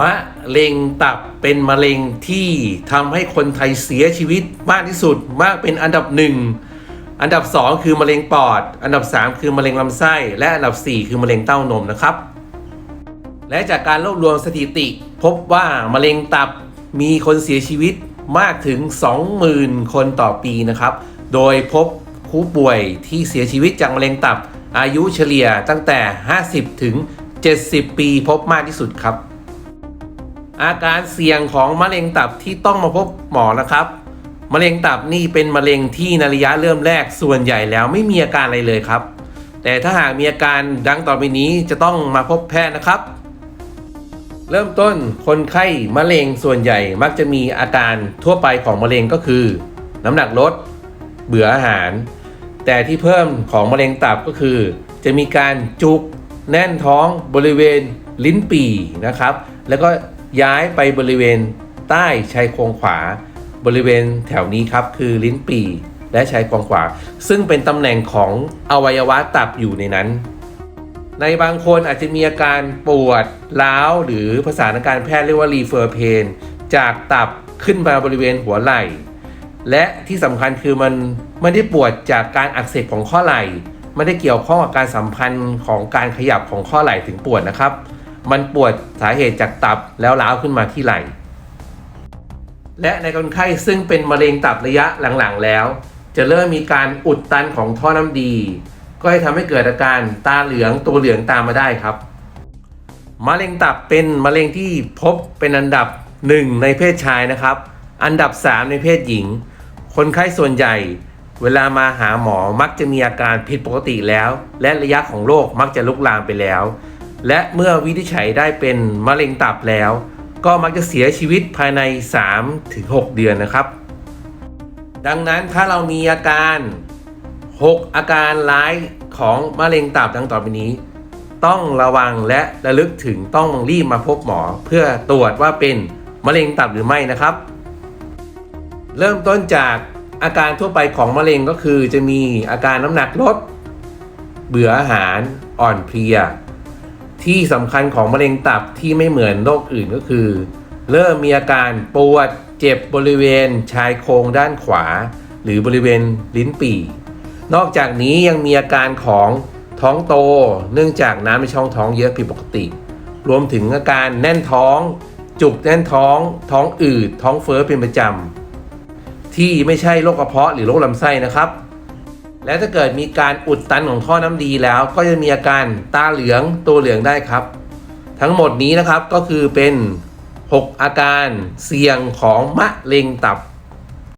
มะเร็งตับเป็นมะเร็งที่ทำให้คนไทยเสียชีวิตมากที่สุดมากเป็นอันดับหนึ่งอันดับ 2 คือมะเร็งปอด อันดับ 3 คือมะเร็งลำไส้ และอันดับ 4 คือมะเร็งเต้านมนะครับ และจากการรวบรวมสถิติ พบว่ามะเร็งตับมีคนเสียชีวิตมากถึง 20,000 คนต่อปีนะครับ โดยพบผู้ป่วยที่เสียชีวิตจากมะเร็งตับ อายุเฉลี่ยตั้งแต่ 50 ถึง 70 ปีพบมากที่สุดครับ อาการเสี่ยงของมะเร็งตับที่ต้องมาพบหมอนะครับ มะเร็งตับนี่เป็นมะเร็งที่ในระยะเริ่มแรกส่วนใหญ่แล้วไม่มีอาการอะไรเลยครับ แต่ถ้าหากมีอาการดังต่อไปนี้จะต้องมาพบแพทย์นะครับ เริ่มต้นคนไข้มะเร็งส่วนใหญ่มักจะมีอาการทั่วไปของมะเร็งก็คือ น้ำหนักลด เบื่ออาหาร แต่ที่เพิ่มของมะเร็งตับก็คือ จะมีการจุก แน่นท้องบริเวณลิ้นปี่นะครับ แล้วก็ ย้ายไปบริเวณใต้ชายโครงขวา บริเวณแถวนี้ครับคือลิ้นปี่และชายโครงขวา ซึ่งเป็นตำแหน่งของอวัยวะตับอยู่ในนั้น ในบางคนอาจจะมีอาการปวดร้าวหรือภาษาทางการแพทย์เรียกว่า refer pain จากตับขึ้นมาบริเวณหัวไหล่ และที่สำคัญคือมันไม่ได้ปวดจากการอักเสบของข้อไหล่ไม่ได้เกี่ยวข้องกับการสัมพันธ์ของการขยับของข้อไหล่ถึงปวดนะครับ มันปวดสาเหตุจากตับแล้วร้าวขึ้นมาที่ไหล่และในคนไข้ซึ่งเป็นมะเร็งตับระยะหลังๆแล้ว จะเริ่มมีการอุดตันของท่อน้ำดี ก็ให้ทำให้เกิดอาการตาเหลืองตัวเหลืองตามมาได้ครับ มะเร็งตับเป็นมะเร็งที่พบเป็นอันดับหนึ่งในเพศชายนะครับ อันดับ 3 ในเพศหญิง คนไข้ส่วนใหญ่ เวลามาหาหมอมักจะมีอาการผิดปกติแล้ว และระยะของโรคมักจะลุกลามไปแล้ว และเมื่อวินิจฉัยได้เป็นมะเร็งตับแล้ว ก็มักจะเสียชีวิตภายใน 3-6 เดือนนะครับ ดังนั้นถ้าเรามีอาการ 6 อาการร้ายของมะเร็งตับดังต่อไปนี้ ต้องระวังและระลึกถึงต้องรีบมาพบหมอ เพื่อตรวจว่าเป็นมะเร็งตับหรือไม่นะครับ เริ่มต้นจากอาการทั่วไปของมะเร็งก็คือจะมีอาการน้ำหนักลด เบื่ออาหารอ่อนเพลีย ที่สำคัญของมะเร็งตับที่ไม่เหมือนโรคอื่นก็คือ เริ่มมีอาการปวดเจ็บบริเวณชายโครงด้านขวา หรือบริเวณลิ้นปี่ นอกจากนี้ยังมีอาการของท้องโต เนื่องจากน้ำในช่องท้องเยอะผิดปกติ รวมถึงอาการแน่นท้อง จุกแน่นท้อง ท้องอืดท้องเฟ้อเป็นประจำที่ไม่ใช่โรคกระเพาะหรือโรคลำไส้นะครับ และถ้าเกิดมีการอุดตันของท่อน้ำดีแล้ว ก็จะมีอาการตาเหลืองตัวเหลืองได้ครับ ทั้งหมดนี้นะครับก็คือเป็น 6 อาการเสี่ยงของมะเร็งตับ